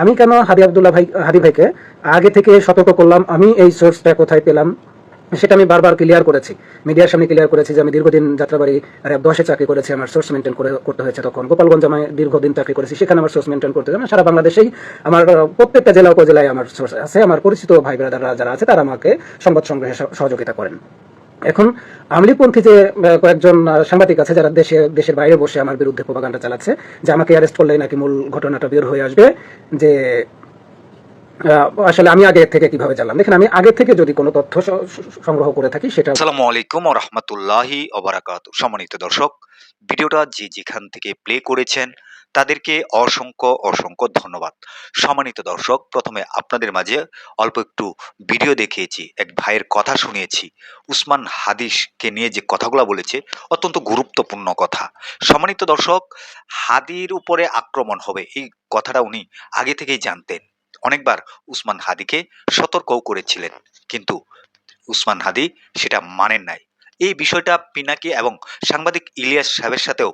আমি কেন হাদি আবদুল্লাহ ভাই, হাদি ভাইকে আগে থেকে সতর্ক করলাম? আমি এই সোর্সটা কোথায় পেলাম? সেটা আমি বারবার ক্লিয়ার করেছি। মিডিয়ার সামনে ক্লিয়ার করেছি যে আমি দীর্ঘদিন যাত্রাবাড়ি র্যাব দশে চাকরি করেছি, আমার সোর্স মেনটেন করে, করতে হয়েছে তখন। গোপালগঞ্জ আমি দীর্ঘদিন চাকরি করেছি, সেখানে আমার সোর্স মেনটেন করতে হবে সারা বাংলাদেশেই আমার প্রত্যেকটা জেলা, উপজেলায় আমার সোর্স আছে। আমার পরিচিত ভাই ব্রাদাররা যারা আছে, তারা আমাকে সংবাদ সংগ্রহে সহযোগিতা করেন। এখন আমলিপন্থী যে কয়েকজন সাংবাদিক আছে যারা দেশে, দেশের বাইরে বসে আমার বিরুদ্ধে প্রপাগান্ডা চালাচ্ছে, যে আমাকে অ্যারেস্ট করলেই নাকি মূল ঘটনাটা বের হয়ে আসবে, যে আসলে আমি আগে থেকে কীভাবে জানলাম? দেখেন, আমি আগে থেকে যদি কোনো তথ্য সংগ্রহ করে থাকি, সেটা আসসালামু আলাইকুম ও রহমতুল্লাহি অবরাকাত সম্মানিত দর্শক, ভিডিওটা যে যেখান থেকে প্লে করেছেন তাদেরকে অসংখ্য অসংখ্য ধন্যবাদ। সম্মানিত দর্শক, প্রথমে আপনাদের মাঝে অল্প একটু ভিডিও দেখিয়েছি, এক ভাইয়ের কথা শুনিয়েছি। উসমান হাদিসকে নিয়ে যে কথাগুলো বলেছে, অত্যন্ত গুরুত্বপূর্ণ কথা। সম্মানিত দর্শক, হাদির উপরে আক্রমণ হবে, এই কথাটা উনি আগে থেকেই জানতেন। অনেকবার উসমান হাদিকে সতর্কও করেছিলেন, কিন্তু উসমান হাদি সেটা মানেন নাই। এই বিষয়টা পিনাকি এবং সাংবাদিক ইলিয়াস সাহেবের সাথেও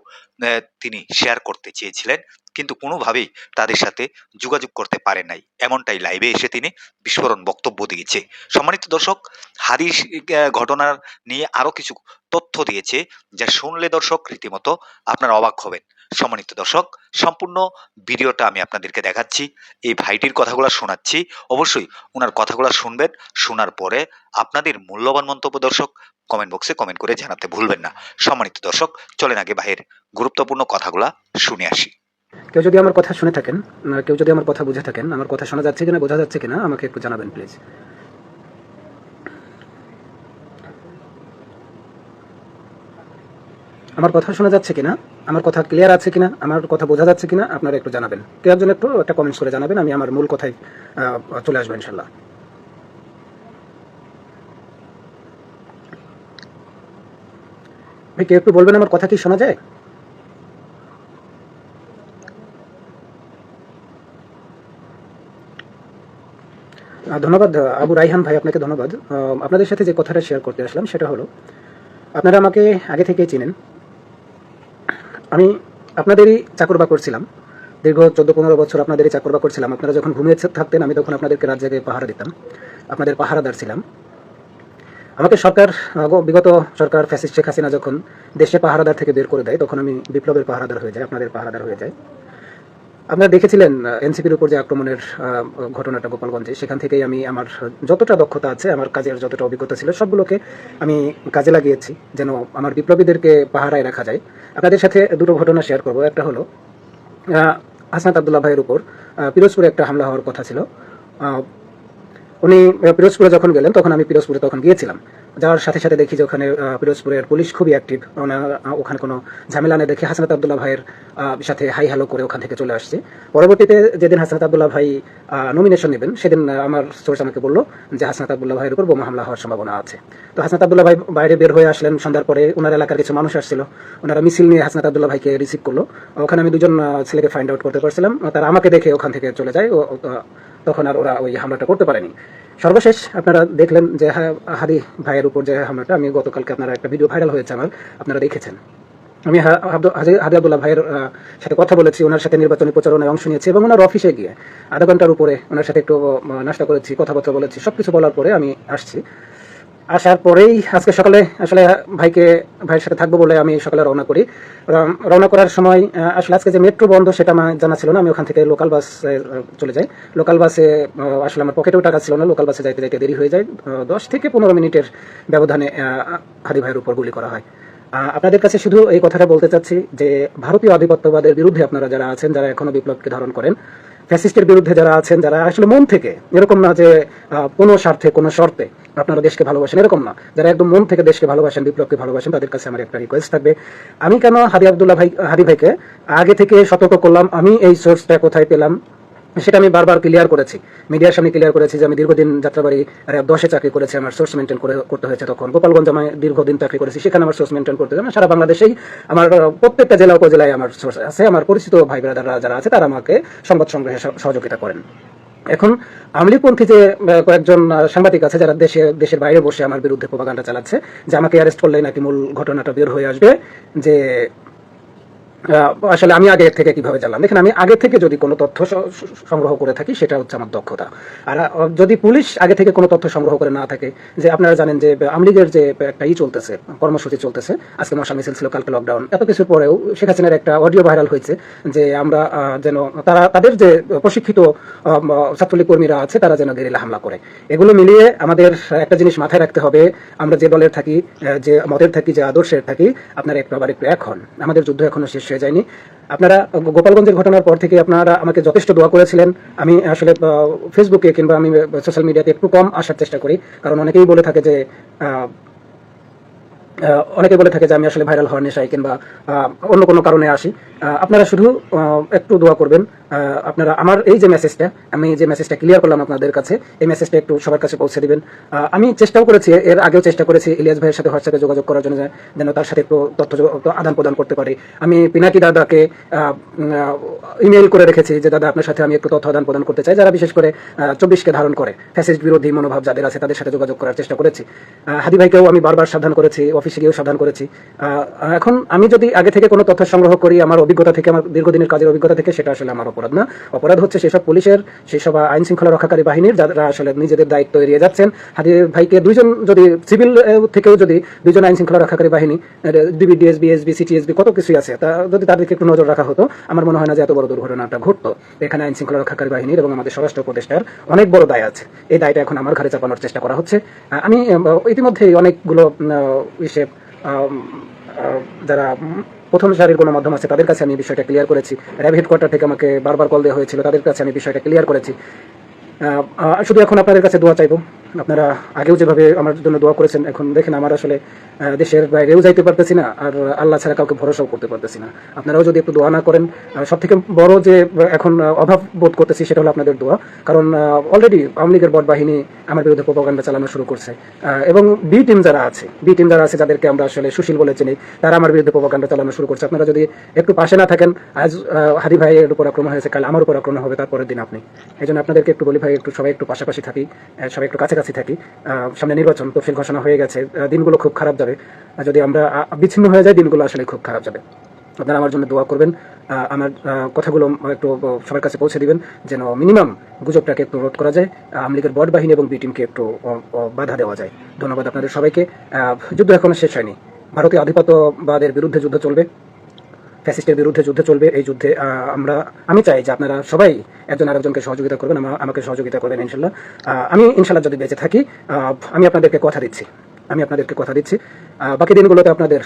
তিনি শেয়ার করতে চেয়েছিলেন। কিন্তু কোনোভাবেই তাদের সাথে যোগাযোগ করতে পারেন নাই। এমনটাই লাইভে এসে তিনি বিস্ফোরণ বক্তব্য দিয়েছে। সম্মানিত দর্শক, হাদিস ঘটনার নিয়ে আরও কিছু তথ্য দিয়েছে, যা শুনলে দর্শক রীতিমতো আপনারা অবাক হবেন। সম্মানিত দর্শক, সম্পূর্ণ ভিডিওটা আমি আপনাদেরকে দেখাচ্ছি। এই ভাইটির কথাগুলো শোনাচ্ছি। অবশ্যই ওনার কথাগুলো শুনবেন। শোনার পরে আপনাদের মূল্যবান মন্তব্য দর্শক কমেন্ট বক্সে কমেন্ট করে জানাতে ভুলবেন না। সম্মানিত দর্শক, চলেন আগে ভাইয়ের গুরুত্বপূর্ণ কথাগুলা শুনে আসি। কেউ যদি আমার কথা শুনে থাকেন কেউ যদি আমার কথা বুঝে থাকেন, আমার কথা শোনা যাচ্ছে কিনা, বোঝা যাচ্ছে কিনা, আমাকে একটু জানাবেন প্লিজ আমার কথা শোনা যাচ্ছে কিনা, আমার কথা ক্লিয়ার আছে কিনা, আমার কথা বোঝা যাচ্ছে কিনা, আপনারা একটু জানাবেন। কেউ একজন একটু একটা কমেন্টস করে জানাবেন, আমি আমার মূল কথায় চলে আসব ইনশাল্লাহ ভাই কেউ একটু বলবেন আমার কথা কি শোনা যায়? ধন্যবাদ আবু রাইহান ভাই, আপনাকে ধন্যবাদ। আপনাদের সাথে যে কথাটা শেয়ার করতে আসলাম সেটা হলো, আপনারা আমাকে আগে থেকেই চিনেন। আমি আপনাদেরই চাকরবা করছিলাম দীর্ঘ চোদ্দ পনেরো বছর আপনাদেরই চাকরবা করছিলাম আপনারা যখন ঘুমিয়ে থাকতেন, আমি তখন আপনাদেরকে রাত জায়গায় পাহারা দিতাম। আপনাদের পাহারাদার ছিলাম। আমাকে সরকার বিগত সরকার ফ্যাসিস্ট শেখ হাসিনা যখন দেশে পাহারাদার থেকে বের করে দেয়, তখন আমি বিপ্লবের পাহারাদার হয়ে যাই, আপনাদের পাহারাদার হয়ে যাই। আপনারা দেখেছিলেন এনসিপির উপর যে আক্রমণের ঘটনাটা গোপালগঞ্জে, সেখান থেকেই আমি আমার যতটা দক্ষতা আছে, আমার কাজের যতটা অভিজ্ঞতা ছিল, সবগুলোকে আমি কাজে লাগিয়েছি, যেন আমার বিপ্লবীদেরকে পাহারায় রাখা যায়। আপনাদের সাথে দুটো ঘটনা শেয়ার করব। একটা হলো হাসনাত আবদুল্লাহ ভাইয়ের উপর পিরোজপুরে একটা হামলা হওয়ার কথা ছিল। উনি পিরোজপুরে যখন গেলেন, তখন আমি পিরোজপুরে তখন গিয়েছিলাম। যাওয়ার সাথে সাথে দেখি যে ওখানে পিরোজপুরের পুলিশ খুবই অ্যাক্টিভ ওখানে কোনো ঝামেলা নেই দেখে হাসনাত আবদুল্লাহ ভাইয়ের সাথে হাই হ্যালো করে ওখান থেকে চলে আসছে। পরবর্তীতে যেদিন হাসনাত আবদুল্লাহ ভাই নমিনেশন নেবেন, সেদিন আমার সোর্স আমাকে বলল যে হাসনাত আবদুল্লাহ ভাইয়ের উপর বোমা হামলা হওয়ার সম্ভাবনা আছে। তো হাসনাত আবদুল্লাহ ভাই বাইরে বের হয়ে আসলেন। সন্ধ্যার পরে ওনার এলাকার কিছু মানুষ আসছিল। ওনারা মিছিল নিয়ে হাসনাত আবদুল্লাহ ভাইকে রিসিভ করল। ওখানে আমি দুজন ছেলেকে ফাইন্ড আউট করতে পারছিলাম। তারা আমাকে দেখে ওখান থেকে চলে যায়। তখন আর ওরা ওই হামলাটা করতে পারেনি। সর্বশেষ আপনারা দেখলেন যে হাদি ভাইয়ের উপর যে হামলাটা, আমি গতকালকে আপনারা একটা ভিডিও ভাইরাল হয়েছে আমার, আপনারা দেখেছেন। আমি হাদি আবদুল্লাহ ভাইয়ের সাথে কথা বলেছি, ওনার সাথে নির্বাচনী প্রচারণায় অংশ নিয়েছি এবং ওনার অফিসে গিয়ে আধা ঘণ্টার উপরে ওনার সাথে একটু নাস্তা করেছি, কথাবার্তা বলেছি, সবকিছু বলার পরে আমি আসছি। আসার পরেই আজকে সকালে আসলে ভাইকে, ভাইয়ের সাথে থাকব বলে আমি সকালে রওনা করি। রওনা করার সময় আসলে আজকে যে মেট্রো বন্ধ সেটা আমার জানা ছিল না, আমি ওখান থেকে লোকাল বাসে চলে যাই। লোকাল বাসে আসলে আমার পকেটেও টাকা ছিল না লোকাল বাসে যাইতে যাইতে দেরি হয়ে যায়। দশ থেকে পনেরো মিনিটের ব্যবধানে হাদি ভাইয়ের উপর গুলি করা হয়। আপনাদের কাছে শুধু এই কথাটা বলতে চাচ্ছি যে, ভারতীয় আধিপত্যবাদের বিরুদ্ধে আপনারা যারা আছেন, যারা এখনও বিপ্লবকে ধারণ করেন ফ্যাসিস্টের বিরুদ্ধে যারা আছেন, যারা আসলে মন থেকে, এরকম না যে কোনো স্বার্থে, কোনো শর্তে আপনারা দেশকে ভালোবাসেন, এরকম না। যারা একদম মন থেকে দেশকে ভালোবাসেন, বিপ্লবকে ভালোবাসেন, তাদের কাছে আমার একটা রিকোয়েস্ট থাকবে। আমি কেন হাদি আবদুল্লাহ ভাই, হাদি ভাইকে আগে থেকে সতর্ক করলাম? আমি এই সোর্সটা কোথায় পেলাম? সেটা আমি বারবার ক্লিয়ার করেছি। মিডিয়ার সামনে ক্লিয়ার করেছি যে আমি দীর্ঘদিন যাত্রাবাড়ি র্যাব দশে চাকরি করেছি, আমার সোর্স মেনটেন করে, করতে হয়েছে তখন। গোপালগঞ্জ আমি দীর্ঘদিন চাকরি করেছি, সেখানে আমার সোর্স মেনটেন করতে হবে সারা বাংলাদেশেই আমার প্রত্যেকটা জেলা, উপজেলায় আমার সোর্স আছে। আমার পরিচিত ভাই ব্রাদাররা যারা আছে, তারা আমাকে সংবাদ সংগ্রহে সহযোগিতা করেন। এখন আমলিপন্থী যে কয়েকজন সাংবাদিক আছে, যারা দেশে, দেশের বাইরে বসে আমার বিরুদ্ধে প্রপাগান্ডা চালাচ্ছে, যে আমাকে অ্যারেস্ট করলেই নাকি মূল ঘটনাটা বের হয়ে আসবে, যে আসলে আমি আগে থেকে কীভাবে জানলাম? দেখেন, আমি আগে থেকে যদি কোনো তথ্য সংগ্রহ করে থাকি, সেটা হচ্ছে আমার দক্ষতা। আর যদি পুলিশ আগে থেকে কোনো তথ্য সংগ্রহ করে না থাকে, যে আপনারা জানেন যে আমলিগের যে একটা ই চলতেছে, কর্মসূচি চলতেছে, আজকে মশা মিছিল ছিল কালকে লকডাউন এত কিছুর পরেও শেখ হাসিনার একটা অডিও ভাইরাল হয়েছে যে আমরা যেন তারা, তাদের যে প্রশিক্ষিত ছাত্রলীগ কর্মীরা আছে, তারা যেন গেরিলা হামলা করে। এগুলো মিলিয়ে আমাদের একটা জিনিস মাথায় রাখতে হবে, আমরা যে দলের থাকি যে মতের থাকি, যে আদর্শের থাকি, আপনারা একটু আবার একটু এখন আমাদের যুদ্ধ এখনও শেষ হয়ে যায়নি। আপনারা গোপালগঞ্জের ঘটনার পর থেকে আপনারা আমাকে যথেষ্ট দোয়া করেছিলেন। আমি আসলে ফেসবুকে কিংবা আমি সোশ্যাল মিডিয়াতে একটু কম আসার চেষ্টা করি। কারণ অনেকেই বলে থাকে যে অনেকে বলে থাকে যে আমি আসলে ভাইরাল হওয়ার নেশায় কিংবা অন্য কোনো কারণে আসি। আপনারা শুধু একটু দোয়া করবেন। আপনারা আমার এই যে মেসেজটা আমি যে মেসেজটা ক্লিয়ার করলাম আপনাদের কাছে, এই মেসেজটা একটু সবার কাছে পৌঁছে দিবেন। আমি চেষ্টাও করেছি, এর আগেও চেষ্টা করেছি ইলিয়াস ভাইয়ের সাথে হোয়াটসঅ্যাপে যোগাযোগ করার জন্য, যেন তার সাথে একটু তথ্য আদান প্রদান করতে পারি। আমি পিনাকি দাদাকে ইমেল করে রেখেছি যে, দাদা, আপনার সাথে আমি একটু তথ্য আদান প্রদান করতে চাই। যারা বিশেষ করে চব্বিশকে ধারণ করে ফ্যাসিস্ট বিরোধী মনোভাব যাদের আছে, তাদের সাথে যোগাযোগ করার চেষ্টা করেছি। হাদি ভাইকেও আমি বারবার সাবধান করেছি অফিসে গিয়েও সাবধান করেছি। এখন আমি যদি আগে থেকে কোনো তথ্য সংগ্রহ করি, আমার অভিজ্ঞতা থেকে আমার দীর্ঘদিনের কাজের অভিজ্ঞতা থেকে সেটা আসলে আমার অপরাধ না। অপরাধ হচ্ছে সেসব পুলিশের সেসব আইন শৃঙ্খলা রক্ষাকারী বাহিনীর যারা আসলে নিজেদের দায়িত্ব এড়িয়ে যাচ্ছেন। হাদি ভাইকে দুইজন যদি সিভিল থেকেও যদি দুইজন আইন শৃঙ্খলা রক্ষাকারী বাহিনী ডিবি ডিএসবি এসবি সিটিএসবি কত কিছুই আছে তা যদি তাদেরকে একটু নজর রাখা হতো আমার মনে হয় না যে এত বড় দুর্ঘটনাটা ঘটতো। এখানে আইন শৃঙ্খলা রক্ষাকারী বাহিনীর এবং আমাদের স্বরাষ্ট্র উপদেষ্টার অনেক বড় দায় আছে। এই দায়টা এখন আমার ঘাড়ে চাপানোর চেষ্টা করা হচ্ছে। আমি আহ, ইতিমধ্যেই অনেকগুলো ইসে যারা প্রথম সারির কোনো মাধ্যম আছে, তাদের কাছে আমি বিষয়টা ক্লিয়ার করেছি। র্যাব হেডকোয়ার্টার থেকে আমাকে বারবার কল দেওয়া হয়েছিল, তাদের কাছে আমি বিষয়টা ক্লিয়ার করেছি। শুধু এখন আপনাদের কাছে দোয়া চাইব। আপনারা আগেও যেভাবে আমার জন্য দোয়া করেছেন, এখন দেখেন আমার আসলে দেশের বাইরেও যাইতে পারতেছি না, আর আল্লাহ ছাড়া কাউকে ভরসাও করতে পারতেছি না। আপনারাও যদি একটু দোয়া না করেন সব থেকে বড় যে এখন অভাব বোধ করতেছি সেটা হলো আপনাদের দোয়া। কারণ অলরেডি আওয়ামী লীগের বট বাহিনী আমার বিরুদ্ধে প্রপাগান্ডা চালানো শুরু করছে। এবং বি টিম যারা আছে বি টিম যারা আছে যাদেরকে আমরা আসলে সুশীল বলে চিনি, তারা আমার বিরুদ্ধে প্রপাগান্ডা চালানো শুরু করছে। আপনারা যদি একটু পাশে না থাকেন, আজ হাদি ভাইয়ের উপর আক্রমণ হয়েছে, কাল আমার উপর আক্রমণ হবে, তারপরের দিন আপনি। এই জন্য আপনাদেরকে একটু বলি ভাই, একটু সবাই একটু পাশাপাশি থাকি সবাই একটু কাছাকাছি থাকি। সামনে নির্বাচন তফসিল ঘোষণা হয়ে গেছে। দিনগুলো খুব খারাপ যাবে। যদি আমরা বিচ্ছিন্ন হয়ে যায় দিনগুলো আসলে খুব খারাপ যাবে। আপনারা আমার জন্য দোয়া করবেন। আমার কথাগুলো একটু সবার কাছে পৌঁছে দিবেন, যেন মিনিমাম গুজবটাকে একটু রোধ করা যায় আওয়ামী লীগের বট বাহিনী এবং বি টিমকে একটু বাধা দেওয়া যায়। ধন্যবাদ আপনাদের সবাইকে। যুদ্ধ এখনও শেষ হয়নি। ভারতীয় আধিপত্যবাদের বিরুদ্ধে যুদ্ধ চলবে। ফ্যাসিস্টের বিরুদ্ধে যুদ্ধ চলবে, এই যুদ্ধে আমরা, আমি চাই যে আপনারা সবাই একজন আরেকজনকে সহযোগিতা করবেন আমাকে সহযোগিতা করবেন, ইনশাল্লাহ। আমি ইনশাল্লাহ যদি বেঁচে থাকি আমি আপনাদেরকে কথা দিচ্ছি। আমি আপনাদেরকে কথা দিচ্ছি। বাকি দিনগুলোতে আপনাদের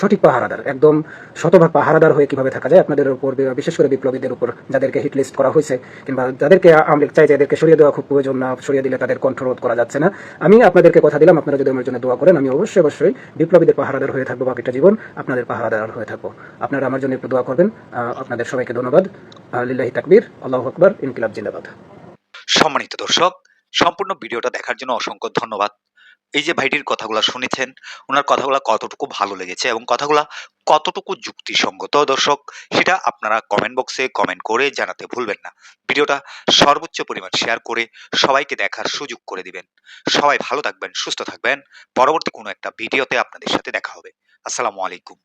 সঠিক পাহারাদার, একদম শতভাগ পাহারাদার হয়ে কীভাবে থাকা যায়, আপনাদের উপর বিশেষ করে বিপ্লবীদের উপর যাদেরকে হিট লিস্ট করা হয়েছে, কিংবা যাদেরকে লীগ চাই যে এদেরকে সরিয়ে দেওয়া খুব প্রয়োজন না, সরিয়ে দিলে তাদের কণ্ঠরোধ করা যাচ্ছে না। আমি আপনাদেরকে কথা দিলাম, আপনারা যদি আমার জন্য দোয়া করেন, আমি অবশ্যই অবশ্যই বিপ্লবীদের পাহারাদার হয়ে থাকব, বাকিটা জীবন আপনাদের পাহারাদার হয়ে থাকব। আপনারা আমার জন্য একটু দোয়া করবেন আপনাদের সবাইকে ধন্যবাদ। লিল্লাহি তাকবীর, আল্লাহ আকবর, ইনকিলাব জিন্দাবাদ। সম্মানিত দর্শক, সম্পূর্ণ ভিডিওটা দেখার জন্য অসংখ্য ধন্যবাদ। এই যে ভাইটির কথাগুলো শুনেছেন, ওনার কথাগুলো কতটুকু ভালো লেগেছে এবং কথাগুলো কতটুকু যুক্তিসঙ্গত দর্শক, সেটা আপনারা কমেন্ট বক্সে কমেন্ট করে জানাতে ভুলবেন না। ভিডিওটা সর্বোচ্চ পরিমাণ শেয়ার করে সবাইকে দেখার সুযোগ করে দিবেন। সবাই ভালো থাকবেন, সুস্থ থাকবেন। পরবর্তী কোনো একটা ভিডিওতে আপনাদের সাথে দেখা হবে। আসসালামু আলাইকুম।